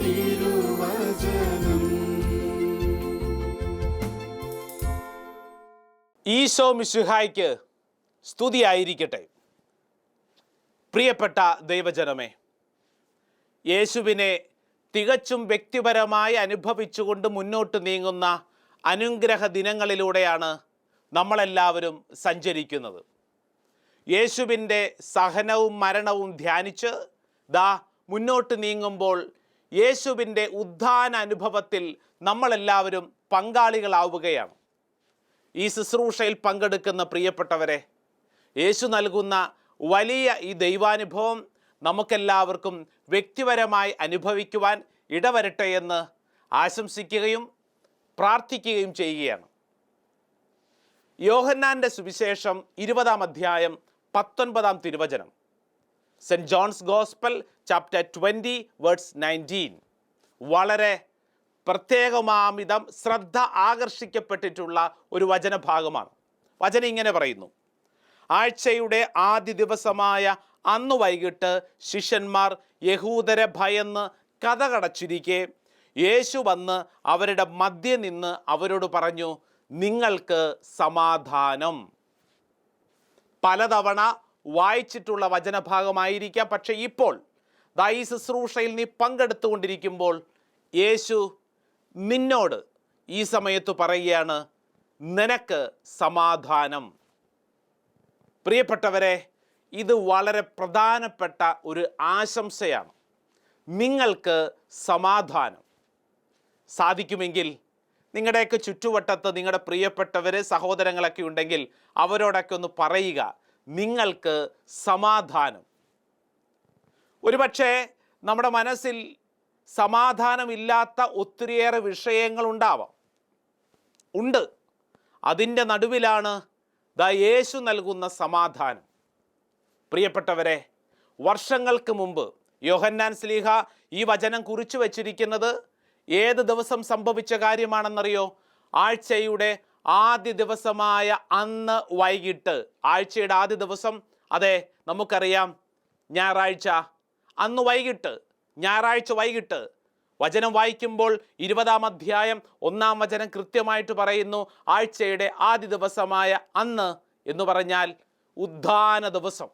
തിരുവചനം. ഈശോ മിശുഹായ്ക്ക് സ്തുതിയായിരിക്കട്ടെ. പ്രിയപ്പെട്ട ദൈവജനമേ യേശുവിനെ തികച്ചും വ്യക്തിപരമായി അനുഭവിച്ചുകൊണ്ട് മുന്നോട്ട് നീങ്ങുന്ന അനുഗ്രഹ ദിനങ്ങളിലൂടെയാണ് നമ്മളെല്ലാവരും സഞ്ചരിക്കുന്നത്. യേശുവിന്റെ സഹനവും മരണവും ധ്യാനിച്ച് ദാ മുന്നോട്ട് നീങ്ങുമ്പോൾ യേശുവിന്റെ ഉദ്ധാന അനുഭവത്തിൽ നമ്മളെല്ലാവരും പങ്കാളികളാവുകയാണ്. ഈ ശുശ്രൂഷയിൽ പങ്കെടുക്കുന്ന പ്രിയപ്പെട്ടവരെ യേശു നൽകുന്ന വലിയ ഈ ദൈവാനുഭവം നമുക്കെല്ലാവർക്കും വ്യക്തിപരമായി അനുഭവിക്കുവാൻ ഇടവരട്ടെ എന്ന് ആശംസിക്കുകയും പ്രാർത്ഥിക്കുകയും ചെയ്യുകയാണ്. യോഹന്നാന്റെ സുവിശേഷം ഇരുപതാം അധ്യായം പത്തൊൻപതാം തിരുവചനം. Saint John's gospel chapter twenty words nineteen വളരെ പ്രത്യേകമാമിതം ശ്രദ്ധ ആകർഷിക്കപ്പെട്ടിട്ടുള്ള ഒരു വചനഭാഗമാണ്. വചനം ഇങ്ങനെ പറയുന്നു. ആഴ്ചയുടെ ആദ്യ ദിവസമായ അന്ന് വൈകിട്ട് ശിഷ്യന്മാർ യഹൂദരെ ഭയന്ന് കഥകടച്ചിരിക്കെ യേശു വന്ന് അവരുടെ മധ്യ നിന്ന് അവരോട് പറഞ്ഞു നിങ്ങൾക്ക് സമാധാനം. പലതവണ വായിച്ചിട്ടുള്ള വചനഭാഗമായിരിക്കാം. പക്ഷേ ഇപ്പോൾ ദൈ ശുശ്രൂഷയിൽ നീ പങ്കെടുത്തുകൊണ്ടിരിക്കുമ്പോൾ യേശു നിന്നോട് ഈ സമയത്ത് പറയുകയാണ് നിനക്ക് സമാധാനം. പ്രിയപ്പെട്ടവരെ ഇത് വളരെ പ്രധാനപ്പെട്ട ഒരു ആശംസയാണ്. നിങ്ങൾക്ക് സമാധാനം സാധിക്കുമെങ്കിൽ നിങ്ങളുടെയൊക്കെ ചുറ്റുവട്ടത്ത് നിങ്ങളുടെ പ്രിയപ്പെട്ടവർ സഹോദരങ്ങളൊക്കെ ഉണ്ടെങ്കിൽ അവരോടൊക്കെ ഒന്ന് പറയുക. നിങ്ങൾക്ക് സമാധാനം. ഒരുപക്ഷെ നമ്മുടെ മനസ്സിൽ സമാധാനമില്ലാത്ത ഒത്തിരിയേറെ വിഷയങ്ങൾ ഉണ്ടാവാം ഉണ്ട്. അതിന്റെ നടുവിലാണ് ദ യേശു നൽകുന്ന സമാധാനം. പ്രിയപ്പെട്ടവരെ വർഷങ്ങൾക്ക് മുമ്പ് യോഹന്നാൻ സ്ലീഹ ഈ വചനം കുറിച്ചു വച്ചിരിക്കുന്നത് ഏത് ദിവസം സംഭവിച്ച കാര്യമാണെന്നറിയോ? ആഴ്ചയുടെ ആദ്യ ദിവസമായ അന്ന് വൈകിട്ട് ആഴ്ചയുടെ ആദ്യ ദിവസം അതെ നമുക്കറിയാം ഞായറാഴ്ച. അന്ന് വൈകിട്ട് ഞായറാഴ്ച വൈകിട്ട്. വചനം വായിക്കുമ്പോൾ ഇരുപതാം അധ്യായം ഒന്നാം വചനം കൃത്യമായിട്ട് പറയുന്നു ആഴ്ചയുടെ ആദ്യ ദിവസമായ അന്ന് എന്ന് പറഞ്ഞാൽ ഉദ്ധാന ദിവസം.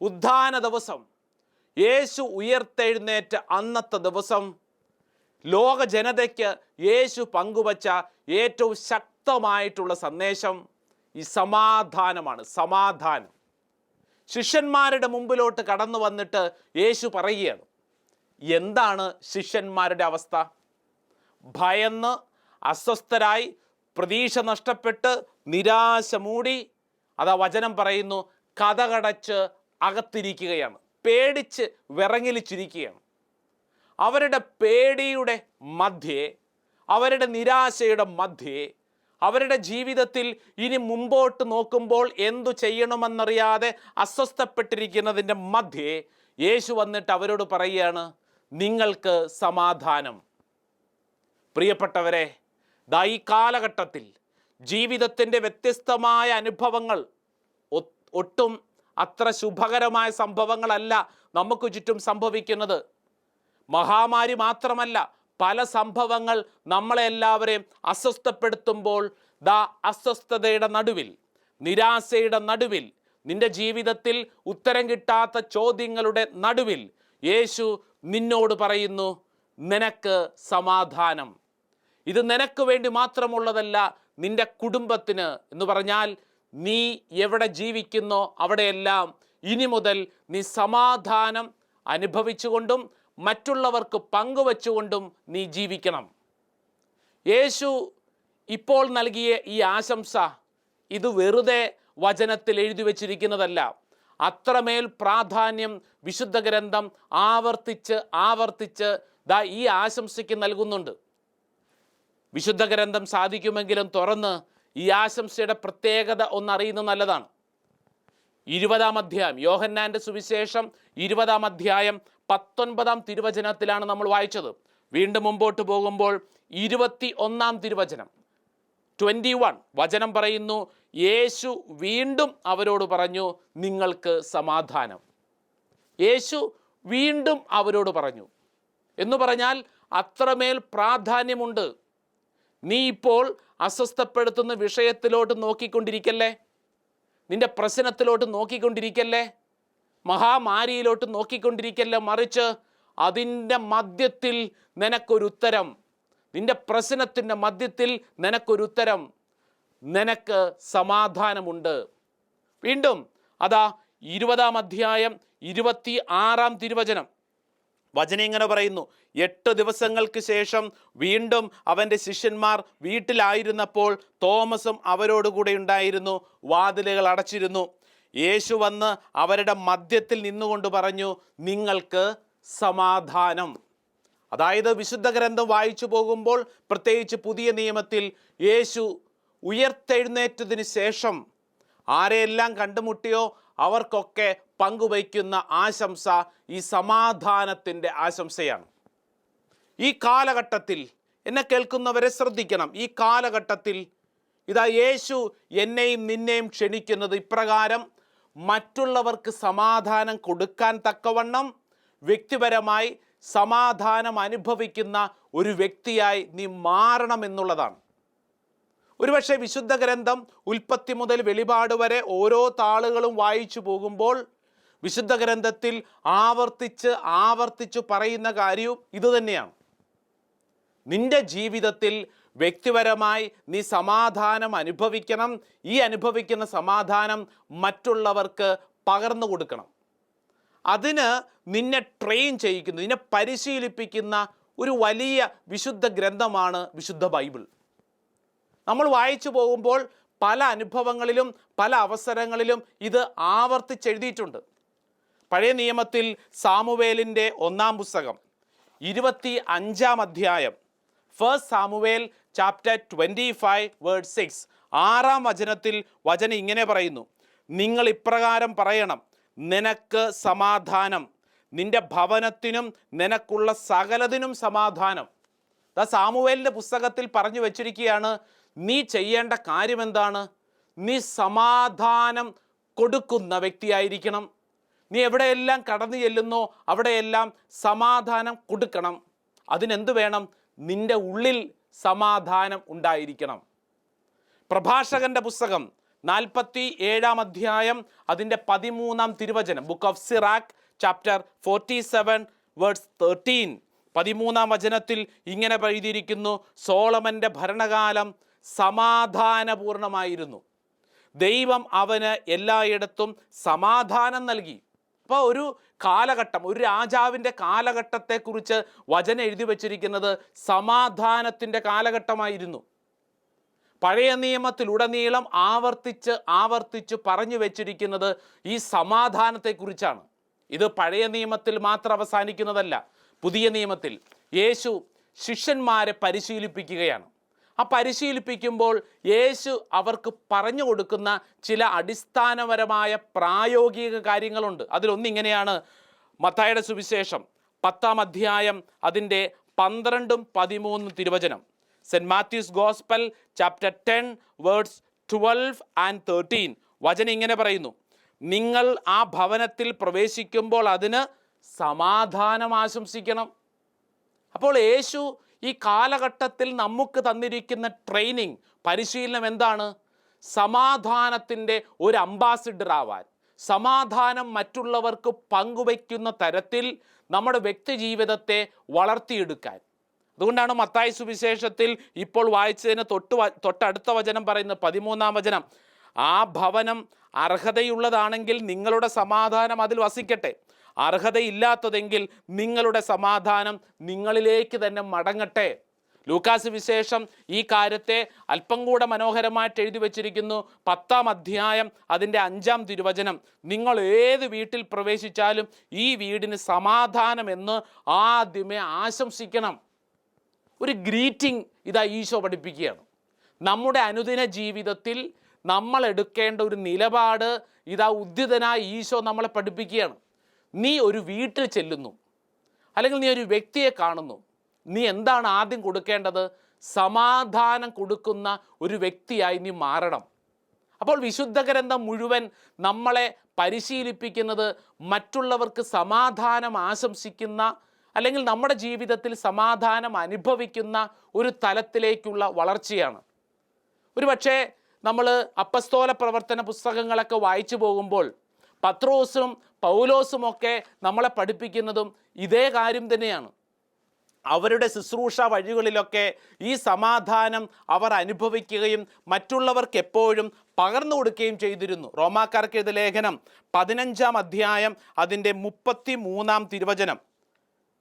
ഉദ്ധാന ദിവസം. യേശു ഉയർത്തെഴുന്നേറ്റ് അന്നത്തെ ദിവസം ലോക ജനതയ്ക്ക് യേശു പങ്കുവച്ച ഏറ്റവും ശക്തമായിട്ടുള്ള സന്ദേശം ഈ സമാധാനമാണ്. സമാധാനം. ശിഷ്യന്മാരുടെ മുമ്പിലോട്ട് കടന്നു വന്നിട്ട് യേശു പറയുകയാണ്. എന്താണ് ശിഷ്യന്മാരുടെ അവസ്ഥ? ഭയന്ന് അസ്വസ്ഥരായി പ്രതീക്ഷ നഷ്ടപ്പെട്ട് നിരാശ മൂടി അതാ വചനം പറയുന്നു കഥകടച്ച് അകത്തിരിക്കുകയാണ്. പേടിച്ച് വിറങ്ങലിച്ചിരിക്കുകയാണ്. അവരുടെ പേടിയുടെ മധ്യേ അവരുടെ നിരാശയുടെ മധ്യേ അവരുടെ ജീവിതത്തിൽ ഇനി മുമ്പോട്ട് നോക്കുമ്പോൾ എന്തു ചെയ്യണമെന്നറിയാതെ അസ്വസ്ഥപ്പെട്ടിരിക്കുന്നതിന്റെ മധ്യേ യേശു വന്നിട്ട് അവരോട് പറയുകയാണ് നിങ്ങൾക്ക് സമാധാനം. പ്രിയപ്പെട്ടവരെ ദാ ഈ കാലഘട്ടത്തിൽ ജീവിതത്തിന്റെ വ്യത്യസ്തമായ അനുഭവങ്ങൾ ഒട്ടും അത്ര ശുഭകരമായ സംഭവങ്ങളല്ല നമുക്ക് ചുറ്റും സംഭവിക്കുന്നത്. മഹാമാരി മാത്രമല്ല പല സംഭവങ്ങൾ നമ്മളെ എല്ലാവരെയും അസ്വസ്ഥപ്പെടുത്തുമ്പോൾ ദ അസ്വസ്ഥതയുടെ നടുവിൽ നിരാശയുടെ നടുവിൽ നിന്റെ ജീവിതത്തിൽ ഉത്തരം കിട്ടാത്ത ചോദ്യങ്ങളുടെ നടുവിൽ യേശു നിന്നോട് പറയുന്നു നിനക്ക് സമാധാനം. ഇത് നിനക്ക് വേണ്ടി മാത്രമുള്ളതല്ല നിന്റെ കുടുംബത്തിന് എന്ന് പറഞ്ഞാൽ നീ എവിടെ ജീവിക്കുന്നോ അവിടെയെല്ലാം ഇനി മുതൽ നീ സമാധാനം അനുഭവിച്ചുകൊണ്ടും മറ്റുള്ളവർക്ക് പങ്കുവച്ചുകൊണ്ടും നീ ജീവിക്കണം. യേശു ഇപ്പോൾ നൽകിയ ഈ ആശംസ ഇത് വെറുതെ വചനത്തിൽ എഴുതി വച്ചിരിക്കുന്നതല്ല. അത്രമേൽ പ്രാധാന്യം വിശുദ്ധ ഗ്രന്ഥം ആവർത്തിച്ച് ആവർത്തിച്ച് ദാ ഈ ആശംസയ്ക്ക് നൽകുന്നുണ്ട്. വിശുദ്ധ ഗ്രന്ഥം സാധിക്കുമെങ്കിലും തുറന്ന് ഈ ആശംസയുടെ പ്രത്യേകത ഒന്നറിയുന്നത് നല്ലതാണ്. ഇരുപതാം അധ്യായം യോഹന്നാന്റെ സുവിശേഷം ഇരുപതാം അധ്യായം പത്തൊൻപതാം തിരുവചനത്തിലാണ് നമ്മൾ വായിച്ചത്. വീണ്ടും മുമ്പോട്ട് പോകുമ്പോൾ ഇരുപത്തി ഒന്നാം തിരുവചനം. ട്വന്റി വൺ വചനം പറയുന്നു യേശു വീണ്ടും അവരോട് പറഞ്ഞു നിങ്ങൾക്ക് സമാധാനം. യേശു വീണ്ടും അവരോട് പറഞ്ഞു. എന്ന് പറഞ്ഞാൽ അത്രമേൽ പ്രാധാന്യമുണ്ട്. നീ ഇപ്പോൾ അസ്വസ്ഥപ്പെടുത്തുന്ന വിഷയത്തിലോട്ട് നോക്കിക്കൊണ്ടിരിക്കല്ലേ? നിന്റെ പ്രശ്നത്തിലോട്ട് നോക്കിക്കൊണ്ടിരിക്കല്ലേ? മഹാമാരിയിലോട്ട് നോക്കിക്കൊണ്ടിരിക്കല്ല മറിച്ച്? അതിന്റെ മധ്യത്തിൽ നിനക്കൊരു ഉത്തരം നിന്റെ പ്രശ്നത്തിന്റെ മധ്യത്തിൽ നിനക്കൊരു ഉത്തരം നിനക്ക് സമാധാനമുണ്ട്. വീണ്ടും അതാ ഇരുപതാം അധ്യായം ഇരുപത്തി ആറാം തിരുവചനം. വചനം ഇങ്ങനെ പറയുന്നു എട്ട് ദിവസങ്ങൾക്ക് ശേഷം വീണ്ടും അവന്റെ ശിഷ്യന്മാർ വീട്ടിലായിരുന്നപ്പോൾ തോമസും അവരോടുകൂടെ ഉണ്ടായിരുന്നു വാതിലുകൾ അടച്ചിരുന്നു. യേശു വന്ന് അവരുടെ മധ്യത്തിൽ നിന്നുകൊണ്ട് പറഞ്ഞു നിങ്ങൾക്ക് സമാധാനം. അതായത് വിശുദ്ധ ഗ്രന്ഥം വായിച്ചു പോകുമ്പോൾ പ്രത്യേകിച്ച് പുതിയ നിയമത്തിൽ യേശു ഉയർത്തെഴുന്നേറ്റതിന് ശേഷം ആരെയെല്ലാം കണ്ടുമുട്ടിയോ അവർക്കൊക്കെ പങ്കുവയ്ക്കുന്ന ആശംസ ഈ സമാധാനത്തിന്റെ ആശംസയാണ്. ഈ കാലഘട്ടത്തിൽ എന്നെ കേൾക്കുന്നവരെ ശ്രദ്ധിക്കണം. ഈ കാലഘട്ടത്തിൽ ഇതാ യേശു എന്നെയും നിന്നെയും ക്ഷണിക്കുന്നത് ഇപ്രകാരം മറ്റുള്ളവർക്ക് സമാധാനം കൊടുക്കാൻ തക്കവണ്ണം വ്യക്തിപരമായി സമാധാനം അനുഭവിക്കുന്ന ഒരു വ്യക്തിയായി നീ മാറണം എന്നുള്ളതാണ്. ഒരുപക്ഷെ വിശുദ്ധ ഗ്രന്ഥം ഉൽപ്പത്തി മുതൽ വെളിപാട് വരെ ഓരോ താളുകളും വായിച്ചു പോകുമ്പോൾ വിശുദ്ധ ഗ്രന്ഥത്തിൽ ആവർത്തിച്ച് ആവർത്തിച്ച് പറയുന്ന കാര്യവും ഇതുതന്നെയാണ് നിന്റെ ജീവിതത്തിൽ വ്യക്തിപരമായി നീ സമാധാനം അനുഭവിക്കണം. ഈ അനുഭവിക്കുന്ന സമാധാനം മറ്റുള്ളവർക്ക് പകർന്നു കൊടുക്കണം. അതിന് നിന്നെ ട്രെയിൻ ചെയ്യിക്കുന്നു. നിന്നെ പരിശീലിപ്പിക്കുന്ന ഒരു വലിയ വിശുദ്ധ ഗ്രന്ഥമാണ് വിശുദ്ധ ബൈബിൾ. നമ്മൾ വായിച്ചു പോകുമ്പോൾ പല അനുഭവങ്ങളിലും പല അവസരങ്ങളിലും ഇത് ആവർത്തിച്ചെഴുതിയിട്ടുണ്ട്. പഴയ നിയമത്തിൽ സാമുവേലിന്റെ ഒന്നാം പുസ്തകം ഇരുപത്തി അഞ്ചാം അധ്യായം first Samuel chapter twenty five word six ആറാം വചനത്തിൽ വചനം ഇങ്ങനെ പറയുന്നു. നിങ്ങൾ ഇപ്രകാരം പറയണം. നിനക്ക് സമാധാനം. നിന്റെ ഭവനത്തിനും നിനക്കുള്ള സകലതിനും സമാധാനം. ദ സാമുവേലിന്റെ പുസ്തകത്തിൽ പറഞ്ഞു വച്ചിരിക്കുകയാണ് നീ ചെയ്യേണ്ട കാര്യം എന്താണ് നീ സമാധാനം കൊടുക്കുന്ന വ്യക്തിയായിരിക്കണം. നീ എവിടെയെല്ലാം കടന്നു ചെല്ലുന്നോ അവിടെയെല്ലാം സമാധാനം കൊടുക്കണം. അതിനെന്ത് വേണം? നിന്റെ ഉള്ളിൽ സമാധാനം ഉണ്ടായിരിക്കണം. പ്രഭാഷകന്റെ പുസ്തകം നാൽപ്പത്തി ഏഴാം അധ്യായം അതിന്റെ പതിമൂന്നാം തിരുവചനം book of Sirach chapter forty seven words thirteen പതിമൂന്നാം വചനത്തിൽ ഇങ്ങനെ എഴുതിയിരിക്കുന്നു സോളമന്റെ ഭരണകാലം സമാധാനപൂർണമായിരുന്നു. ദൈവം അവന് എല്ലായിടത്തും സമാധാനം നൽകി. അപ്പോൾ ഒരു കാലഘട്ടം ഒരു രാജാവിന്റെ കാലഘട്ടത്തെക്കുറിച്ച് വചനം എഴുതി വച്ചിരിക്കുന്നത് സമാധാനത്തിന്റെ കാലഘട്ടമായിരുന്നു. പഴയ നിയമത്തിലുടനീളം ആവർത്തിച്ച് ആവർത്തിച്ച് പറഞ്ഞു വെച്ചിരിക്കുന്നത് ഈ സമാധാനത്തെക്കുറിച്ചാണ്. ഇത് പഴയ നിയമത്തിൽ മാത്രം അവസാനിക്കുന്നതല്ല പുതിയ നിയമത്തിൽ. യേശു ശിഷ്യന്മാരെ പരിശീലിപ്പിക്കുകയാണ്. ആ പരിശീലിപ്പിക്കുമ്പോൾ യേശു അവർക്ക് പറഞ്ഞു കൊടുക്കുന്ന ചില അടിസ്ഥാനപരമായ പ്രായോഗിക കാര്യങ്ങളുണ്ട്. അതിലൊന്നിങ്ങനെയാണ് മത്തായുടെ സുവിശേഷം പത്താം അധ്യായം അതിന്റെ പന്ത്രണ്ടും പതിമൂന്നും തിരുവചനം. Saint Matthew's gospel chapter ten words twelve and thirteen വചനം ഇങ്ങനെ പറയുന്നു. നിങ്ങൾ ആ ഭവനത്തിൽ പ്രവേശിക്കുമ്പോൾ അതിന് സമാധാനം ആശംസിക്കണം. അപ്പോൾ യേശു ഈ കാലഘട്ടത്തിൽ നമുക്ക് തന്നിരിക്കുന്ന ട്രെയിനിങ് പരിശീലനം എന്താണ്? സമാധാനത്തിന്റെ ഒരു അംബാസിഡർ ആവാൻ. സമാധാനം മറ്റുള്ളവർക്ക് പങ്കുവയ്ക്കുന്ന തരത്തിൽ നമ്മുടെ വ്യക്തി ജീവിതത്തെ വളർത്തിയെടുക്കാൻ. അതുകൊണ്ടാണ് മത്തായി സുവിശേഷത്തിൽ ഇപ്പോൾ വായിച്ചതിന് തൊട്ട് തൊട്ടടുത്ത വചനം പറയുന്ന പതിമൂന്നാം വചനം. ആ ഭവനം അർഹതയുള്ളതാണെങ്കിൽ നിങ്ങളുടെ സമാധാനം അതിൽ വസിക്കട്ടെ. അർഹതയില്ലാത്തതെങ്കിൽ നിങ്ങളുടെ സമാധാനം നിങ്ങളിലേക്ക് തന്നെ മടങ്ങട്ടെ. ലൂക്കാസ് വിശേഷം ഈ കാര്യത്തെ അല്പം കൂടെ മനോഹരമായിട്ട് എഴുതി വച്ചിരിക്കുന്നു. പത്താം അധ്യായം അതിന്റെ അഞ്ചാം തിരുവചനം. നിങ്ങൾ ഏത് വീട്ടിൽ പ്രവേശിച്ചാലും ഈ വീടിന് സമാധാനം എന്ന് ആദ്യമേ ആശംസിക്കണം. ഒരു ഗ്രീറ്റിംഗ് ഇതാ ഈശോ പഠിപ്പിക്കുകയാണ്. നമ്മുടെ അനുദിന ജീവിതത്തിൽ നമ്മൾ എടുക്കേണ്ട ഒരു നിലപാട് ഇതാ ഉദ്ധിതനായ ഈശോ നമ്മളെ പഠിപ്പിക്കുകയാണ്. നീ ഒരു വീട്ടിൽ ചെല്ലുന്നു. അല്ലെങ്കിൽ നീ ഒരു വ്യക്തിയെ കാണുന്നു. നീ എന്താണ് ആദ്യം കൊടുക്കേണ്ടത്? സമാധാനം കൊടുക്കുന്ന ഒരു വ്യക്തിയായി നീ മാറണം. അപ്പോൾ വിശുദ്ധ ഗ്രന്ഥം മുഴുവൻ നമ്മളെ പരിശീലിപ്പിക്കുന്നത് മറ്റുള്ളവർക്ക് സമാധാനം ആശംസിക്കുന്ന അല്ലെങ്കിൽ നമ്മുടെ ജീവിതത്തിൽ സമാധാനം അനുഭവിക്കുന്ന ഒരു തലത്തിലേക്കുള്ള വളർച്ചയാണ്. ഒരുപക്ഷെ നമ്മൾ അപ്പസ്തോല പ്രവർത്തന പുസ്തകങ്ങളൊക്കെ വായിച്ചു പോകുമ്പോൾ പത്രോസും പൗലോസും ഒക്കെ നമ്മളെ പഠിപ്പിക്കുന്നതും ഇതേ കാര്യം തന്നെയാണ്. അവരുടെ ശുശ്രൂഷ വഴികളിലൊക്കെ ഈ സമാധാനം അവർ അനുഭവിക്കുകയും മറ്റുള്ളവർക്ക് എപ്പോഴും പകർന്നു കൊടുക്കുകയും ചെയ്തിരുന്നു. റോമാക്കാർക്ക് ഇത് ലേഖനം പതിനഞ്ചാം അധ്യായം അതിന്റെ മുപ്പത്തി മൂന്നാം തിരുവചനം.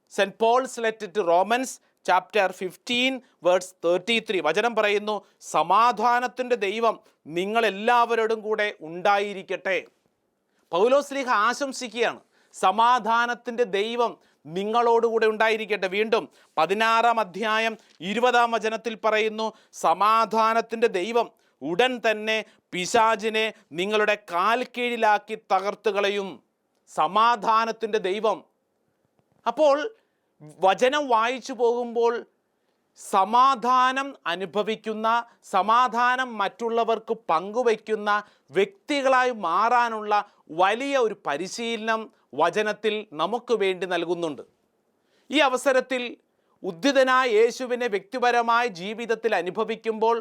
Saint Paul's letter to Romans chapter fifteen words thirty three വചനം പറയുന്നു സമാധാനത്തിന്റെ ദൈവം നിങ്ങളെല്ലാവരോടും കൂടെ ഉണ്ടായിരിക്കട്ടെ. പൗലോസ്ലിഹ ആശംസിക്കുകയാണ്. സമാധാനത്തിന്റെ ദൈവം നിങ്ങളോടുകൂടെ ഉണ്ടായിരിക്കട്ടെ. വീണ്ടും പതിനാറാം അധ്യായം ഇരുപതാം വചനത്തിൽ പറയുന്നു സമാധാനത്തിന്റെ ദൈവം ഉടൻ തന്നെ പിശാജിനെ നിങ്ങളുടെ കാൽ കീഴിലാക്കി തകർത്ത് കളയും. സമാധാനത്തിന്റെ ദൈവം. അപ്പോൾ വചനം വായിച്ചു പോകുമ്പോൾ സമാധാനം അനുഭവിക്കുന്ന സമാധാനം മറ്റുള്ളവർക്ക് പങ്കുവയ്ക്കുന്ന വ്യക്തികളായി മാറാനുള്ള വലിയ ഒരു പരിശീലനം വചനത്തിൽ നമുക്ക് വേണ്ടി നൽകുന്നുണ്ട്. ഈ അവസരത്തിൽ ഉദ്ധിതനായ യേശുവിനെ വ്യക്തിപരമായ ജീവിതത്തിൽ അനുഭവിക്കുമ്പോൾ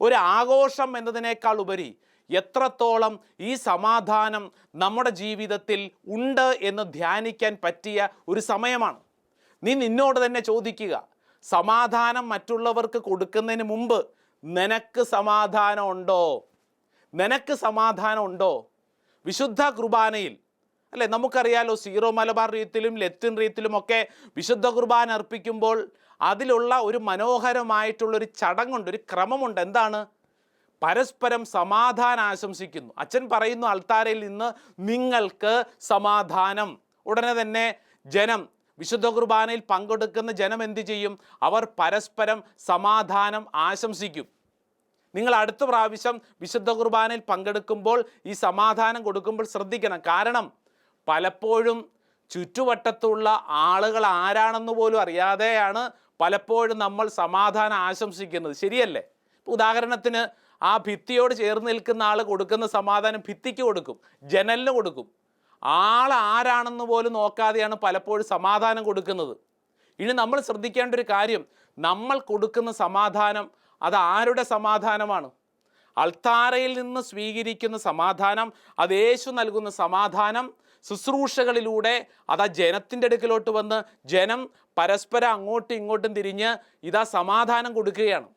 ഒരു ആഘോഷം എന്നതിനേക്കാൾ ഉപരി എത്രത്തോളം ഈ സമാധാനം നമ്മുടെ ജീവിതത്തിൽ ഉണ്ട് എന്ന് ധ്യാനിക്കാൻ പറ്റിയ ഒരു സമയമാണ്. നീ നിന്നോട് തന്നെ ചോദിക്കുക സമാധാനം മറ്റുള്ളവർക്ക് കൊടുക്കുന്നതിന് മുമ്പ് നിനക്ക് സമാധാനം ഉണ്ടോ നിനക്ക് സമാധാനം ഉണ്ടോ വിശുദ്ധ കുർബാനയിൽ അല്ലേ? നമുക്കറിയാലോ സീറോ മലബാർ റീത്തിലും ലത്തിൻ റീത്തിലും ഒക്കെ വിശുദ്ധ കുർബാന അർപ്പിക്കുമ്പോൾ അതിലുള്ള ഒരു മനോഹരമായിട്ടുള്ളൊരു ചടങ്ങുണ്ട് ഒരു ക്രമമുണ്ട്. എന്താണ്? പരസ്പരം സമാധാനം ആശംസിക്കുന്നു. അച്ഛൻ പറയുന്നു അൾത്താരയിൽ നിന്ന് നിങ്ങൾക്ക് സമാധാനം. ഉടനെ തന്നെ ജനം വിശുദ്ധ കുർബാനയിൽ പങ്കെടുക്കുന്ന ജനം എന്ത് ചെയ്യും? അവർ പരസ്പരം സമാധാനം ആശംസിക്കും. നിങ്ങൾ അടുത്ത പ്രാവശ്യം വിശുദ്ധ കുർബാനയിൽ പങ്കെടുക്കുമ്പോൾ ഈ സമാധാനം കൊടുക്കുമ്പോൾ ശ്രദ്ധിക്കണം. കാരണം പലപ്പോഴും ചുറ്റുവട്ടത്തുള്ള ആളുകൾ ആരാണെന്ന് പോലും അറിയാതെയാണ് പലപ്പോഴും നമ്മൾ സമാധാനം ആശംസിക്കുന്നത്. ശരിയല്ലേ? ഉദാഹരണത്തിന് ആ ഭിത്തിയോട് ചേർന്ന് നിൽക്കുന്ന ആൾ കൊടുക്കുന്ന സമാധാനം ഭിത്തിക്ക് കൊടുക്കും. ജനലിന് കൊടുക്കും. ആൾ ആരാണെന്ന് പോലും നോക്കാതെയാണ് പലപ്പോഴും സമാധാനം കൊടുക്കുന്നത്. ഇനി നമ്മൾ ശ്രദ്ധിക്കേണ്ട ഒരു കാര്യം നമ്മൾ കൊടുക്കുന്ന സമാധാനം അത് ആരുടെ സമാധാനമാണ്? അൾത്താരയിൽ നിന്ന് സ്വീകരിക്കുന്ന സമാധാനം അത് യേശു നൽകുന്ന സമാധാനം ശുശ്രൂഷകളിലൂടെ അത് ആ ജനത്തിന്റെ അടുക്കിലോട്ട് വന്ന് ജനം പരസ്പരം അങ്ങോട്ടും ഇങ്ങോട്ടും തിരിഞ്ഞ് ഇതാ സമാധാനം കൊടുക്കുകയാണ്.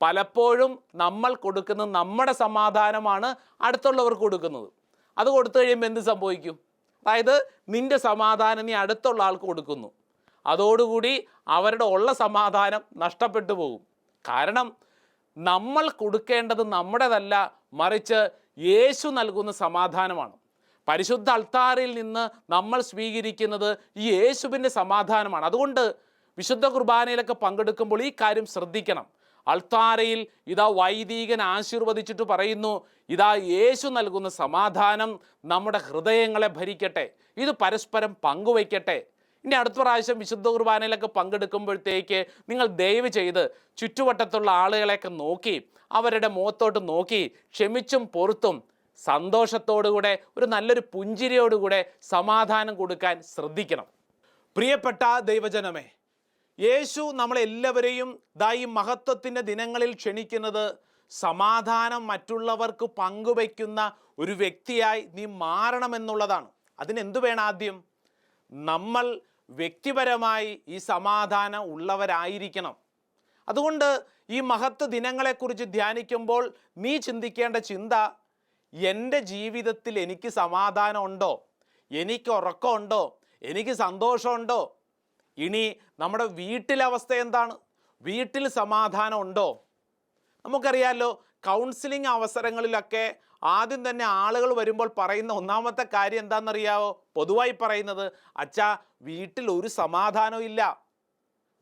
പലപ്പോഴും നമ്മൾ കൊടുക്കുന്ന നമ്മുടെ സമാധാനമാണ് അടുത്തുള്ളവർക്ക് കൊടുക്കുന്നത്. അത് കൊടുത്തു കഴിയുമ്പോൾ എന്ത് സംഭവിക്കും? അതായത് നിന്റെ സമാധാനം നീ അടുത്തുള്ള ആൾക്ക് കൊടുക്കുന്നു. അതോടുകൂടി അവരുടെ ഉള്ള സമാധാനം നഷ്ടപ്പെട്ടു പോകും. കാരണം നമ്മൾ കൊടുക്കേണ്ടത് നമ്മുടേതല്ല മറിച്ച് യേശു നൽകുന്ന സമാധാനമാണ്. പരിശുദ്ധ അൾത്താറിൽ നിന്ന് നമ്മൾ സ്വീകരിക്കുന്നത് ഈ യേശുവിന്റെ സമാധാനമാണ്. അതുകൊണ്ട് വിശുദ്ധ കുർബാനയിലൊക്കെ പങ്കെടുക്കുമ്പോൾ ഈ കാര്യം ശ്രദ്ധിക്കണം. അൾത്താരയിൽ ഇതാ വൈദികൻ ആശീർവദിച്ചിട്ട് പറയുന്നു ഇതാ യേശു നൽകുന്ന സമാധാനം നമ്മുടെ ഹൃദയങ്ങളെ ഭരിക്കട്ടെ ഇത് പരസ്പരം പങ്കുവയ്ക്കട്ടെ. ഇനി അടുത്ത പ്രാവശ്യം വിശുദ്ധ കുർബാനയിലൊക്കെ പങ്കെടുക്കുമ്പോഴത്തേക്ക് നിങ്ങൾ ദയവ് ചെയ്ത് ചുറ്റുവട്ടത്തുള്ള ആളുകളെയൊക്കെ നോക്കി അവരുടെ മുഖത്തോട്ട് നോക്കി ക്ഷമിച്ചും പൊറുത്തും സന്തോഷത്തോടുകൂടെ ഒരു നല്ലൊരു പുഞ്ചിരിയോടുകൂടെ സമാധാനം കൊടുക്കാൻ ശ്രദ്ധിക്കണം. പ്രിയപ്പെട്ട ദൈവജനമേ യേശു നമ്മളെല്ലാവരെയും ദാ ഈ മഹത്വത്തിന്റെ ദിനങ്ങളിൽ ക്ഷണിക്കുന്നത് സമാധാനം മറ്റുള്ളവർക്ക് പങ്കുവയ്ക്കുന്ന ഒരു വ്യക്തിയായി നീ മാറണമെന്നുള്ളതാണ്. അതിനെന്തു വേണം ആദ്യം? നമ്മൾ വ്യക്തിപരമായി ഈ സമാധാനം ഉള്ളവരായിരിക്കണം. അതുകൊണ്ട് ഈ മഹത്വ ദിനങ്ങളെക്കുറിച്ച് ധ്യാനിക്കുമ്പോൾ നീ ചിന്തിക്കേണ്ട ചിന്ത എന്റെ ജീവിതത്തിൽ എനിക്ക് സമാധാനമുണ്ടോ എനിക്ക് ഉറക്കമുണ്ടോ? എനിക്ക് സന്തോഷമുണ്ടോ? ഇനി നമ്മുടെ വീട്ടിലെ അവസ്ഥ എന്താണ്? വീട്ടിൽ സമാധാനം ഉണ്ടോ നമുക്കറിയാമല്ലോ കൗൺസിലിംഗ് അവസരങ്ങളിലൊക്കെ ആദ്യം തന്നെ ആളുകൾ വരുമ്പോൾ പറയുന്ന ഒന്നാമത്തെ കാര്യം എന്താണെന്നറിയാവോ? പൊതുവായി പറയുന്നത് അച്ഛാ വീട്ടിൽ ഒരു സമാധാനവും ഇല്ല.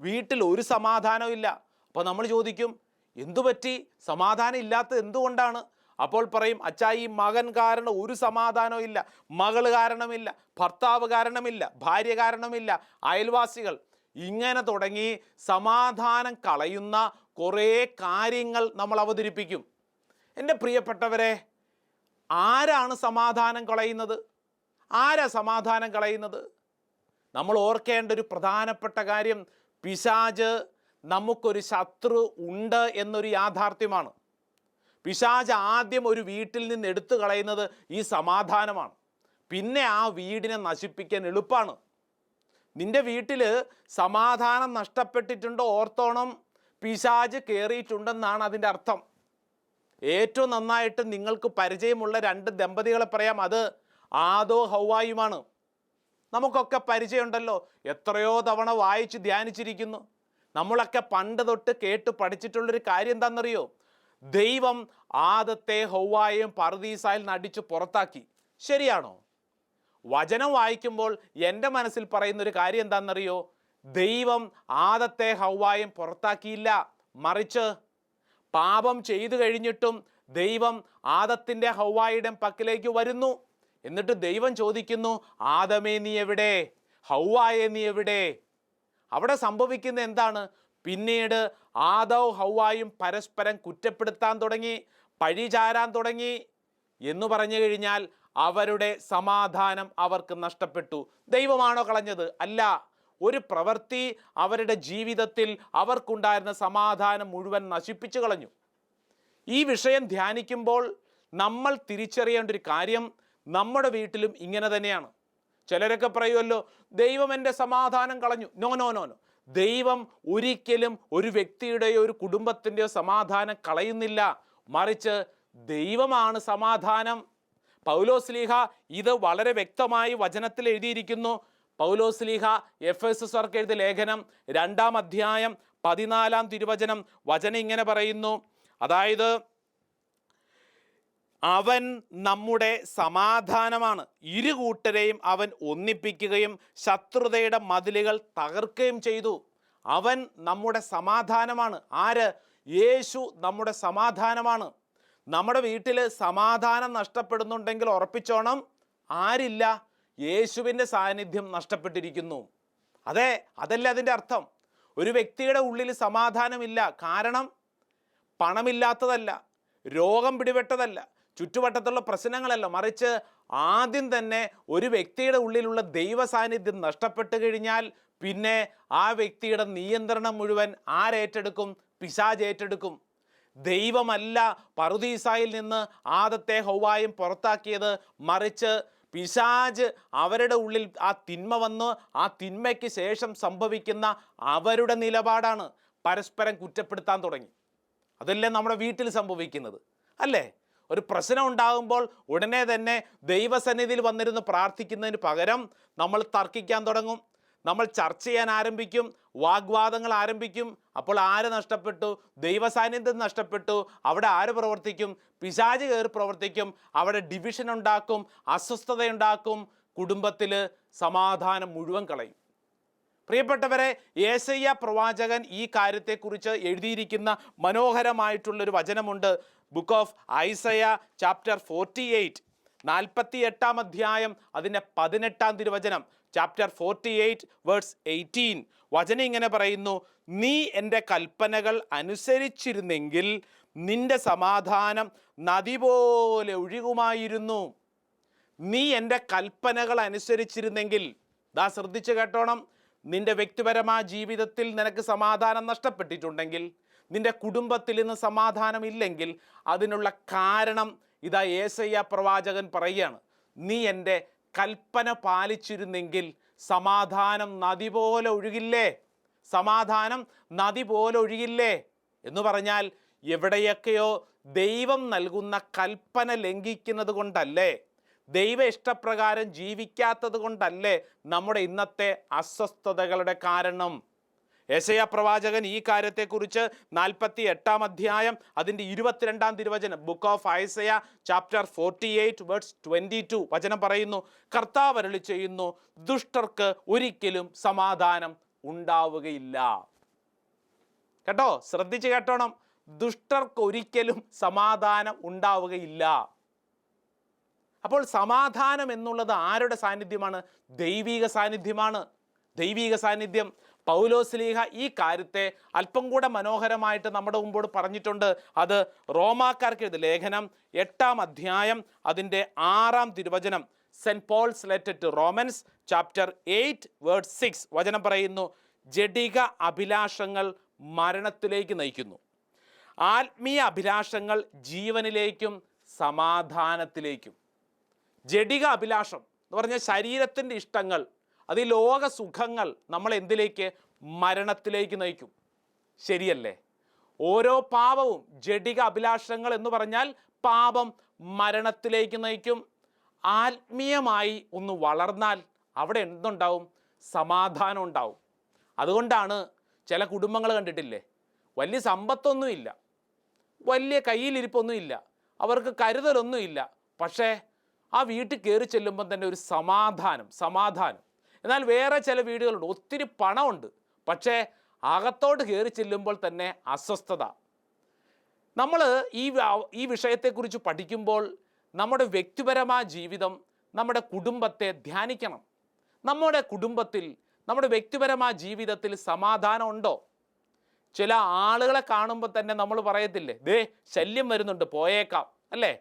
വീട്ടിൽ ഒരു സമാധാനവും ഇല്ല. അപ്പോൾ നമ്മൾ ചോദിക്കും എന്തു പറ്റി സമാധാനം ഇല്ലാത്തത് എന്തുകൊണ്ടാണ്? അപ്പോൾ പറയും അച്ഛാ ഈ മകൻ കാരണം ഒരു സമാധാനവും ഇല്ല. മകൾ കാരണമില്ല. ഭർത്താവ് കാരണമില്ല. ഭാര്യ കാരണമില്ല. അയൽവാസികൾ. ഇങ്ങനെ തുടങ്ങി സമാധാനം കളയുന്ന കുറേ കാര്യങ്ങൾ നമ്മൾ അവതരിപ്പിക്കും. എന്റെ പ്രിയപ്പെട്ടവരെ ആരാണ് സമാധാനം കളയുന്നത്? ആരാ സമാധാനം കളയുന്നത്? നമ്മൾ ഓർക്കേണ്ട ഒരു പ്രധാനപ്പെട്ട കാര്യം പിശാജ് നമുക്കൊരു ശത്രു ഉണ്ട് എന്നൊരു യാഥാർത്ഥ്യമാണ്. പിശാജ് ആദ്യം ഒരു വീട്ടിൽ നിന്ന് എടുത്തു കളയുന്നത് ഈ സമാധാനമാണ്. പിന്നെ ആ വീടിനെ നശിപ്പിക്കാൻ എളുപ്പമാണ് നിന്റെ വീട്ടിൽ സമാധാനം നഷ്ടപ്പെട്ടിട്ടുണ്ടോ ഓർത്തോണം പിശാജ് കയറിയിട്ടുണ്ടെന്നാണ് അതിന്റെ അർത്ഥം. ഏറ്റവും നന്നായിട്ട് നിങ്ങൾക്ക് പരിചയമുള്ള രണ്ട് ദമ്പതികളെ പറയാം. അത് ആദോ ഹൗവായുമാണ്. നമുക്കൊക്കെ പരിചയമുണ്ടല്ലോ. എത്രയോ തവണ വായിച്ച് ധ്യാനിച്ചിരിക്കുന്നു. നമ്മളൊക്കെ പണ്ട് തൊട്ട് കേട്ട് പഠിച്ചിട്ടുള്ളൊരു കാര്യം എന്താണെന്നറിയോ? ദൈവം ആദത്തെ ഹൗവായെയും പർദീസായിൽ നടിച്ച് പുറത്താക്കി. ശരിയാണോ? വചനം വായിക്കുമ്പോൾ എന്റെ മനസ്സിൽ പറയുന്ന ഒരു കാര്യം എന്താണെന്നറിയോ? ദൈവം ആദത്തെ ഹൗവായും പുറത്താക്കിയില്ല. മറിച്ച് പാപം ചെയ്തു കഴിഞ്ഞിട്ടും ദൈവം ആദത്തിന്റെ ഹൗവായുടെ പക്കലേക്ക് വരുന്നു. എന്നിട്ട് ദൈവം ചോദിക്കുന്നു ആദമേ നീ എവിടെ? ഹൗവായെ നീ എവിടെ? അവിടെ സംഭവിക്കുന്ന എന്താണ്? പിന്നീട് ആദവ് ഹൗവായും പരസ്പരം കുറ്റപ്പെടുത്താൻ തുടങ്ങി പഴിചാരാൻ തുടങ്ങി എന്ന് പറഞ്ഞു കഴിഞ്ഞാൽ അവരുടെ സമാധാനം അവർക്ക് നഷ്ടപ്പെട്ടു. ദൈവമാണോ കളഞ്ഞത്? അല്ല. ഒരു പ്രവൃത്തി അവരുടെ ജീവിതത്തിൽ അവർക്കുണ്ടായിരുന്ന സമാധാനം മുഴുവൻ നശിപ്പിച്ചു കളഞ്ഞു. ഈ വിഷയം ധ്യാനിക്കുമ്പോൾ നമ്മൾ തിരിച്ചറിയേണ്ട ഒരു കാര്യം നമ്മുടെ വീട്ടിലും ഇങ്ങനെ തന്നെയാണ്. ചിലരൊക്കെ പറയുമല്ലോ ദൈവം എന്റെ സമാധാനം കളഞ്ഞു. നോ നോ നോ നോ ദൈവം ഒരിക്കലും ഒരു വ്യക്തിയുടെയോ ഒരു കുടുംബത്തിന്റെയോ സമാധാനം കളയുന്നില്ല. മറിച്ച് ദൈവമാണ് സമാധാനം. പൗലോസ്ലീഹ ഇത് വളരെ വ്യക്തമായി വചനത്തിൽ എഴുതിയിരിക്കുന്നു. പൗലോസ്ലീഹ എഫ് എസ് എസ്വർക്ക് എഴുതിയ ലേഖനം രണ്ടാം അധ്യായം പതിനാലാം തിരുവചനം വചനം ഇങ്ങനെ പറയുന്നു. അതായത് അവൻ നമ്മുടെ സമാധാനമാണ്. ഇരു കൂട്ടരെയും അവൻ ഒന്നിപ്പിക്കുകയും ശത്രുതയുടെ മതിലുകൾ തകർക്കുകയും ചെയ്തു. അവൻ നമ്മുടെ സമാധാനമാണ്. ആര്? യേശു നമ്മുടെ സമാധാനമാണ്. നമ്മുടെ വീട്ടിൽ സമാധാനം നഷ്ടപ്പെടുന്നുണ്ടെങ്കിൽ ഉറപ്പിച്ചോണം. ആരില്ല? യേശുവിന്റെ സാന്നിധ്യം നഷ്ടപ്പെട്ടിരിക്കുന്നു. അതെ അതല്ല അതിന്റെ അർത്ഥം? ഒരു വ്യക്തിയുടെ ഉള്ളിൽ സമാധാനമില്ല. കാരണം പണമില്ലാത്തതല്ല. രോഗം പിടിപെട്ടതല്ല. ചുറ്റുവട്ടത്തുള്ള പ്രശ്നങ്ങളല്ല മറിച്ച് ആദ്യം തന്നെ ഒരു വ്യക്തിയുടെ ഉള്ളിലുള്ള ദൈവ സാന്നിധ്യം നഷ്ടപ്പെട്ടു കഴിഞ്ഞാൽ പിന്നെ ആ വ്യക്തിയുടെ നിയന്ത്രണം മുഴുവൻ ആരേറ്റെടുക്കും? പിശാജ് ഏറ്റെടുക്കും. ദൈവമല്ല പറുദീസായിൽ നിന്ന് ആദത്തെ ഹൗവായും പുറത്താക്കിയത്. മറിച്ച് പിശാജ് അവരുടെ ഉള്ളിൽ ആ തിന്മ വന്ന് ആ തിന്മയ്ക്ക് ശേഷം സംഭവിക്കുന്ന അവരുടെ നിലപാടാണ് പരസ്പരം കുറ്റപ്പെടുത്താൻ തുടങ്ങി. അതല്ലേ നമ്മുടെ വീട്ടിൽ സംഭവിക്കുന്നത്? അല്ലേ? ഒരു പ്രശ്നം ഉണ്ടാകുമ്പോൾ ഉടനെ തന്നെ ദൈവസന്നിധിയിൽ വന്നിരുന്ന് പ്രാർത്ഥിക്കുന്നതിന് പകരം നമ്മൾ തർക്കിക്കാൻ തുടങ്ങും. നമ്മൾ ചർച്ച ചെയ്യാൻ ആരംഭിക്കും വാഗ്വാദങ്ങൾ ആരംഭിക്കും. അപ്പോൾ ആര് നഷ്ടപ്പെട്ടു? ദൈവസാന്നിധ്യം നഷ്ടപ്പെട്ടു. അവിടെ ആര് പ്രവർത്തിക്കും? പിശാജ് കയറി പ്രവർത്തിക്കും. അവിടെ ഡിവിഷൻ ഉണ്ടാക്കും അസ്വസ്ഥതയുണ്ടാക്കും കുടുംബത്തിൽ സമാധാനം മുഴുവൻ കളയും. പ്രിയപ്പെട്ടവരെ ഏസയ്യ പ്രവാചകൻ ഈ കാര്യത്തെക്കുറിച്ച് എഴുതിയിരിക്കുന്ന മനോഹരമായിട്ടുള്ളൊരു വചനമുണ്ട്. Book of Isaiah chapter forty eight നാൽപ്പത്തി എട്ടാം അധ്യായം അതിന്റെ പതിനെട്ടാം തിരുവചനം chapter forty eight words eighteen. വചനം ഇങ്ങനെ പറയുന്നു നീ എന്റെ കൽപ്പനകൾ അനുസരിച്ചിരുന്നെങ്കിൽ നിന്റെ സമാധാനം നദി പോലെ ഒഴുകുമായിരുന്നു. നീ എന്റെ കൽപ്പനകൾ അനുസരിച്ചിരുന്നെങ്കിൽ ദാ ശ്രദ്ധിച്ച് കേട്ടോണം. നിന്റെ വ്യക്തിപരമായ ജീവിതത്തിൽ നിനക്ക് സമാധാനം നഷ്ടപ്പെട്ടിട്ടുണ്ടെങ്കിൽ നിന്റെ കുടുംബത്തിൽ ഇന്ന് സമാധാനമില്ലെങ്കിൽ അതിനുള്ള കാരണം ഇതാ ഏസയ്യ പ്രവാചകൻ പറയുകയാണ്. നീ എന്റെ കൽപ്പന പാലിച്ചിരുന്നെങ്കിൽ സമാധാനം നദി പോലെ ഒഴുകില്ലേ? സമാധാനം നദി പോലെ ഒഴുകില്ലേ? എന്ന് പറഞ്ഞാൽ എവിടെയൊക്കെയോ ദൈവം നൽകുന്ന കൽപ്പന ലംഘിക്കുന്നത് കൊണ്ടല്ലേ? ദൈവ ഇഷ്ടപ്രകാരം ജീവിക്കാത്തത് കൊണ്ടല്ലേ നമ്മുടെ ഇന്നത്തെ അസ്വസ്ഥതകളുടെ കാരണം? യശയ പ്രവാചകൻ ഈ കാര്യത്തെക്കുറിച്ച് നാൽപ്പത്തി എട്ടാം അധ്യായം അതിന്റെ ഇരുപത്തിരണ്ടാം തിരുവചനം book of Isaiah chapter forty eight words twenty two വചനം പറയുന്നു. കർത്താവ് അരളി ചെയ്യുന്നു ദുഷ്ടർക്ക് ഒരിക്കലും സമാധാനം ഉണ്ടാവുകയില്ല. കേട്ടോ? ശ്രദ്ധിച്ച് കേട്ടോണം. ദുഷ്ടർക്ക് ഒരിക്കലും സമാധാനം ഉണ്ടാവുകയില്ല. അപ്പോൾ സമാധാനം എന്നുള്ളത് ആരുടെ സാന്നിധ്യമാണ്? ദൈവിക സാന്നിധ്യമാണ്. ദൈവിക സാന്നിധ്യം പൗലോസ്ലീഹ ഈ കാര്യത്തെ അല്പം കൂടെ മനോഹരമായിട്ട് നമ്മുടെ മുമ്പോട് പറഞ്ഞിട്ടുണ്ട്. അത് റോമാക്കാർക്ക് എഴുതി ലേഖനം എട്ടാം അധ്യായം അതിന്റെ ആറാം തിരുവചനം. Saint Paul's letter to Romans chapter eight word six. വചനം പറയുന്നു ജഡിക അഭിലാഷങ്ങൾ മരണത്തിലേക്ക് നയിക്കുന്നു. ആത്മീയ അഭിലാഷങ്ങൾ ജീവനിലേക്കും സമാധാനത്തിലേക്കും. ജഡിക അഭിലാഷം എന്ന് പറഞ്ഞാൽ ശരീരത്തിന്റെ ഇഷ്ടങ്ങൾ അത് ഈ ലോക സുഖങ്ങൾ നമ്മൾ എന്തിലേക്ക് മരണത്തിലേക്ക് നയിക്കും. ശരിയല്ലേ? ഓരോ പാപവും ജഡിക അഭിലാഷങ്ങൾ എന്ന് പറഞ്ഞാൽ പാപം മരണത്തിലേക്ക് നയിക്കും. ആത്മീയമായി ഒന്ന് വളർന്നാൽ അവിടെ എന്തുണ്ടാവും? സമാധാനം ഉണ്ടാവും. അതുകൊണ്ടാണ് ചില കുടുംബങ്ങൾ കണ്ടിട്ടില്ലേ? വലിയ സമ്പത്തൊന്നുമില്ല വലിയ കയ്യിലിരിപ്പൊന്നുമില്ല അവർക്ക് കരുതലൊന്നുമില്ല പക്ഷേ ആ വീട്ടിൽ കയറി ചെല്ലുമ്പം തന്നെ ഒരു സമാധാനം സമാധാനം. എന്നാൽ വേറെ ചില വീടുകളുണ്ട്. ഒത്തിരി പണമുണ്ട്. പക്ഷേ അകത്തോട്ട് കയറി ചെല്ലുമ്പോൾ തന്നെ അസ്വസ്ഥത. നമ്മൾ ഈ ഈ വിഷയത്തെക്കുറിച്ച് പഠിക്കുമ്പോൾ നമ്മുടെ വ്യക്തിപരമായ ജീവിതം നമ്മുടെ കുടുംബത്തെ ധ്യാനിക്കണം. നമ്മുടെ കുടുംബത്തിൽ നമ്മുടെ വ്യക്തിപരമായ ജീവിതത്തിൽ സമാധാനമുണ്ടോ ചില ആളുകളെ കാണുമ്പോൾ തന്നെ നമ്മൾ പറയത്തില്ലേ ദേ ശല്യം വരുന്നുണ്ട് പോയേക്കാം. അല്ലേ?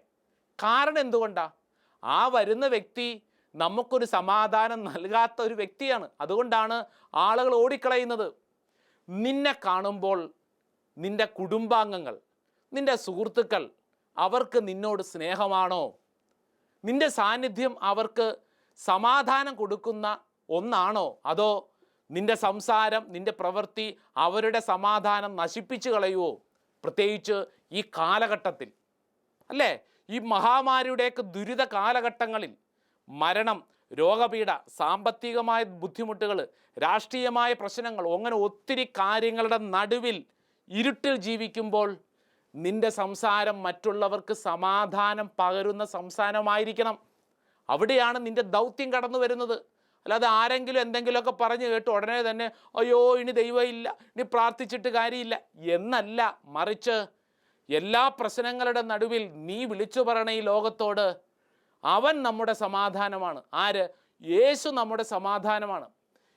കാരണം എന്തുകൊണ്ടാണ് ആ വരുന്ന വ്യക്തി നമുക്കൊരു സമാധാനം നൽകാത്ത ഒരു വ്യക്തിയാണ്. അതുകൊണ്ടാണ് ആളുകൾ ഓടിക്കളയുന്നത്. നിന്നെ കാണുമ്പോൾ നിന്റെ കുടുംബാംഗങ്ങൾ നിന്റെ സുഹൃത്തുക്കൾ അവർക്ക് നിന്നോട് സ്നേഹമാണോ? നിന്റെ സാന്നിധ്യം അവർക്ക് സമാധാനം കൊടുക്കുന്ന ഒന്നാണോ? അതോ നിന്റെ സംസാരം നിന്റെ പ്രവൃത്തി അവരുടെ സമാധാനം നശിപ്പിച്ചു കളയുമോ പ്രത്യേകിച്ച് ഈ കാലഘട്ടത്തിൽ. അല്ലേ? ഈ മഹാമാരിയുടെയൊക്കെ ദുരിത കാലഘട്ടങ്ങളിൽ മരണം രോഗപീഡ സാമ്പത്തികമായ ബുദ്ധിമുട്ടുകൾ രാഷ്ട്രീയമായ പ്രശ്നങ്ങൾ അങ്ങനെ ഒത്തിരി കാര്യങ്ങളുടെ നടുവിൽ ഇരുട്ടിൽ ജീവിക്കുമ്പോൾ നിന്റെ സംസാരം മറ്റുള്ളവർക്ക് സമാധാനം പകരുന്ന സംസാരമായിരിക്കണം. അവിടെയാണ് നിന്റെ ദൗത്യം കടന്നു വരുന്നത്. അല്ലാതെ ആരെങ്കിലും എന്തെങ്കിലുമൊക്കെ പറഞ്ഞു കേട്ട് ഉടനെ തന്നെ അയ്യോ ഇനി ദൈവമില്ല ഇനി പ്രാർത്ഥിച്ചിട്ട് കാര്യമില്ല. എന്നല്ല മറിച്ച് എല്ലാ പ്രശ്നങ്ങളുടെ നടുവിൽ നീ വിളിച്ചു പറയണ ഈ ലോകത്തോട് അവൻ നമ്മുടെ സമാധാനമാണ്. ആര്? യേശു നമ്മുടെ സമാധാനമാണ്.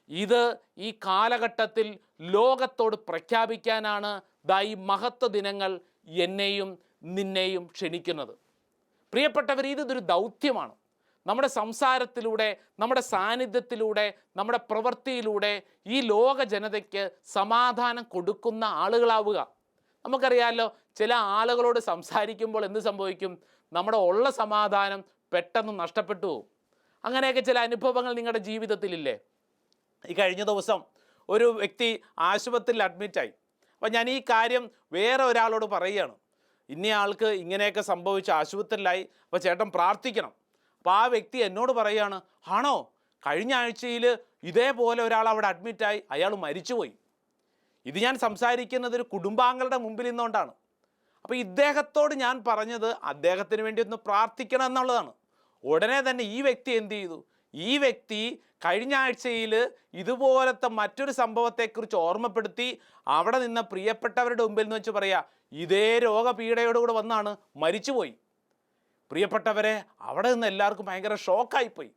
ഇത് ഈ കാലഘട്ടത്തിൽ ലോകത്തോട് പ്രഖ്യാപിക്കാനാണ് ദാ ഈ മഹത്വ ദിനങ്ങൾ എന്നെയും നിന്നെയും ക്ഷണിക്കുന്നത്. പ്രിയപ്പെട്ടവർ ഇതൊരു ദൗത്യമാണ്. നമ്മുടെ സംസാരത്തിലൂടെ നമ്മുടെ സാന്നിധ്യത്തിലൂടെ നമ്മുടെ പ്രവൃത്തിയിലൂടെ ഈ ലോക ജനതയ്ക്ക് സമാധാനം കൊടുക്കുന്ന ആളുകളാവുക. നമുക്കറിയാമല്ലോ ചില ആളുകളോട് സംസാരിക്കുമ്പോൾ എന്ത് സംഭവിക്കും? നമ്മുടെ ഉള്ള സമാധാനം പെട്ടെന്ന് നഷ്ടപ്പെട്ടു അങ്ങനെയൊക്കെ ചില അനുഭവങ്ങൾ നിങ്ങളുടെ ജീവിതത്തിലില്ലേ? ഈ കഴിഞ്ഞ ദിവസം ഒരു വ്യക്തി ആശുപത്രിയിൽ അഡ്മിറ്റായി അപ്പം ഞാൻ ഈ കാര്യം വേറെ ഒരാളോട് പറയുകയാണ്. ഇന്ന ആൾക്ക് ഇങ്ങനെയൊക്കെ സംഭവിച്ച് ആശുപത്രിയിലായി. അപ്പോൾ ചേട്ടൻ പ്രാർത്ഥിക്കണം. അപ്പോൾ ആ വ്യക്തി എന്നോട് പറയുകയാണ് ആണോ? കഴിഞ്ഞ ആഴ്ചയിൽ ഇതേപോലെ ഒരാൾ അവിടെ അഡ്മിറ്റായി അയാൾ മരിച്ചുപോയി. ഇത് ഞാൻ സംസാരിക്കുന്നത് ഒരു കുടുംബാംഗങ്ങളുടെ മുമ്പിൽ നിന്നുകൊണ്ടാണ്. അപ്പോൾ ഇദ്ദേഹത്തോട് ഞാൻ പറഞ്ഞത് അദ്ദേഹത്തിന് വേണ്ടി ഒന്ന് പ്രാർത്ഥിക്കണം എന്നുള്ളതാണ്. ഉടനെ തന്നെ ഈ വ്യക്തി എന്ത് ചെയ്തു? ഈ വ്യക്തി കഴിഞ്ഞ ആഴ്ചയിൽ ഇതുപോലത്തെ മറ്റൊരു സംഭവത്തെക്കുറിച്ച് ഓർമ്മപ്പെടുത്തി അവിടെ നിന്ന പ്രിയപ്പെട്ടവരുടെ മുമ്പിൽ നിന്ന് വെച്ച് പറയാ ഇതേ രോഗപീഠയോടുകൂടെ വന്നാണ് മരിച്ചുപോയി. പ്രിയപ്പെട്ടവരെ അവിടെ നിന്ന് എല്ലാവർക്കും ഭയങ്കര ഷോക്കായിപ്പോയി.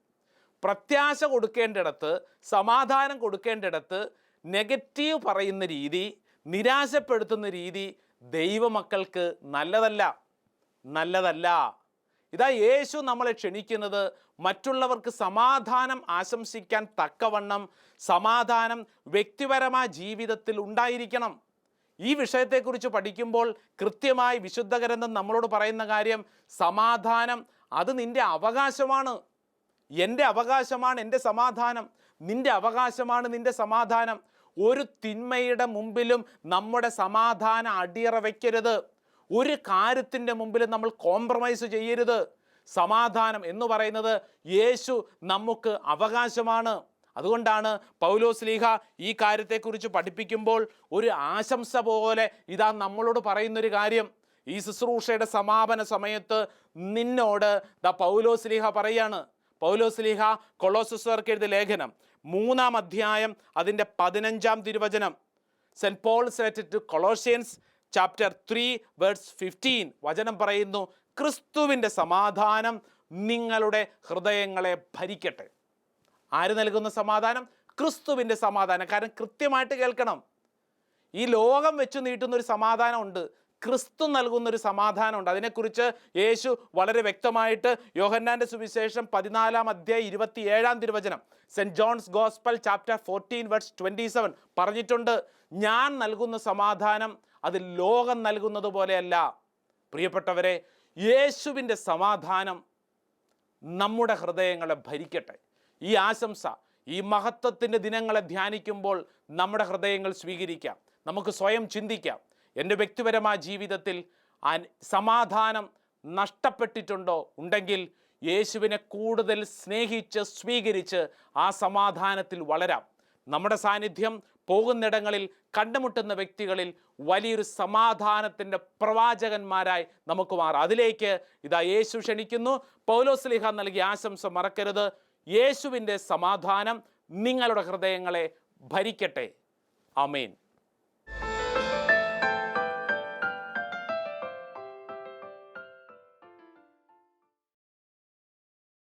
പ്രത്യാശ കൊടുക്കേണ്ടിടത്ത് സമാധാനം കൊടുക്കേണ്ടിടത്ത് നെഗറ്റീവ് പറയുന്ന രീതി നിരാശപ്പെടുത്തുന്ന രീതി ദൈവമക്കൾക്ക് നല്ലതല്ല നല്ലതല്ല. ഇതാ യേശു നമ്മളെ ക്ഷണിക്കുന്നത് മറ്റുള്ളവർക്ക് സമാധാനം ആശംസിക്കാൻ തക്കവണ്ണം സമാധാനം വ്യക്തിപരമായ ജീവിതത്തിൽ ഉണ്ടായിരിക്കണം. ഈ വിഷയത്തെക്കുറിച്ച് പഠിക്കുമ്പോൾ കൃത്യമായി വിശുദ്ധ ഗ്രന്ഥം നമ്മളോട് പറയുന്ന കാര്യം സമാധാനം അത് നിന്റെ അവകാശമാണ്. എന്റെ അവകാശമാണ് എന്റെ സമാധാനം. നിന്റെ അവകാശമാണ് നിന്റെ സമാധാനം. ഒരു തിന്മയുടെ മുമ്പിലും നമ്മുടെ സമാധാന അടിയറ വയ്ക്കരുത് ഒരു കാര്യത്തിന്റെ മുമ്പിലും നമ്മൾ കോംപ്രമൈസ് ചെയ്യരുത്. സമാധാനം എന്ന് പറയുന്നത് യേശു നമുക്ക് അവകാശമാണ്. അതുകൊണ്ടാണ് പൗലോസ് ലീഹ ഈ കാര്യത്തെക്കുറിച്ച് പഠിപ്പിക്കുമ്പോൾ ഒരു ആശംസ പോലെ ഇതാ നമ്മളോട് പറയുന്നൊരു കാര്യം. ഈ ശുശ്രൂഷയുടെ സമാപന സമയത്ത് നിന്നോട് ദ പൗലോസ് ലീഹ പറയാണ്. പൗലോസ് ലീഹ കൊളോസുസർക്ക് എഴുതിയ ലേഖനം മൂന്നാം അധ്യായം അതിന്റെ പതിനഞ്ചാം തിരുവചനം. Saint Paul letter to Colossians chapter three words fifteen. വചനം പറയുന്നു ക്രിസ്തുവിന്റെ സമാധാനം നിങ്ങളുടെ ഹൃദയങ്ങളെ ഭരിക്കട്ടെ. ആര് നൽകുന്ന സമാധാനം? ക്രിസ്തുവിന്റെ സമാധാനം. കാരണം കൃത്യമായിട്ട് കേൾക്കണം. ഈ ലോകം വെച്ച് നീട്ടുന്ന ഒരു സമാധാനമുണ്ട് ക്രിസ്തു നൽകുന്ന ഒരു സമാധാനമുണ്ട്. അതിനെക്കുറിച്ച് യേശു വളരെ വ്യക്തമായിട്ട് യോഹന്നാന്റെ സുവിശേഷം പതിനാലാം അധ്യായം ഇരുപത്തിയേഴാം തിരുവചനം Saint John's gospel chapter fourteen words twenty seven പറഞ്ഞിട്ടുണ്ട് ഞാൻ നൽകുന്ന സമാധാനം അത് ലോകം നൽകുന്നത് പോലെയല്ല. പ്രിയപ്പെട്ടവരെ യേശുവിന്റെ സമാധാനം നമ്മുടെ ഹൃദയങ്ങളെ ഭരിക്കട്ടെ. ഈ ആശംസ ഈ മഹത്വത്തിന്റെ ദിനങ്ങളെ ധ്യാനിക്കുമ്പോൾ നമ്മുടെ ഹൃദയങ്ങൾ സ്വീകരിക്കാം. നമുക്ക് സ്വയം ചിന്തിക്കാം. എന്റെ വ്യക്തിപരമായ ജീവിതത്തിൽ സമാധാനം നഷ്ടപ്പെട്ടിട്ടുണ്ടോ? ഉണ്ടെങ്കിൽ യേശുവിനെ കൂടുതൽ സ്നേഹിച്ച് സ്വീകരിച്ച് ആ സമാധാനത്തിൽ വളരാം. നമ്മുടെ സാന്നിധ്യം പോകുന്നിടങ്ങളിൽ കണ്ടുമുട്ടുന്ന വ്യക്തികളിൽ വലിയൊരു സമാധാനത്തിന്റെ പ്രവാചകന്മാരായി നമുക്ക് മാറാം. അതിലേക്ക് ഇതാ യേശു ക്ഷണിക്കുന്നു. പൗലോസ്ലിഹ നൽകിയ ആശംസ മറക്കരുത്. യേശുവിന്റെ സമാധാനം നിങ്ങളുടെ ഹൃദയങ്ങളെ ഭരിക്കട്ടെ. അമേൻ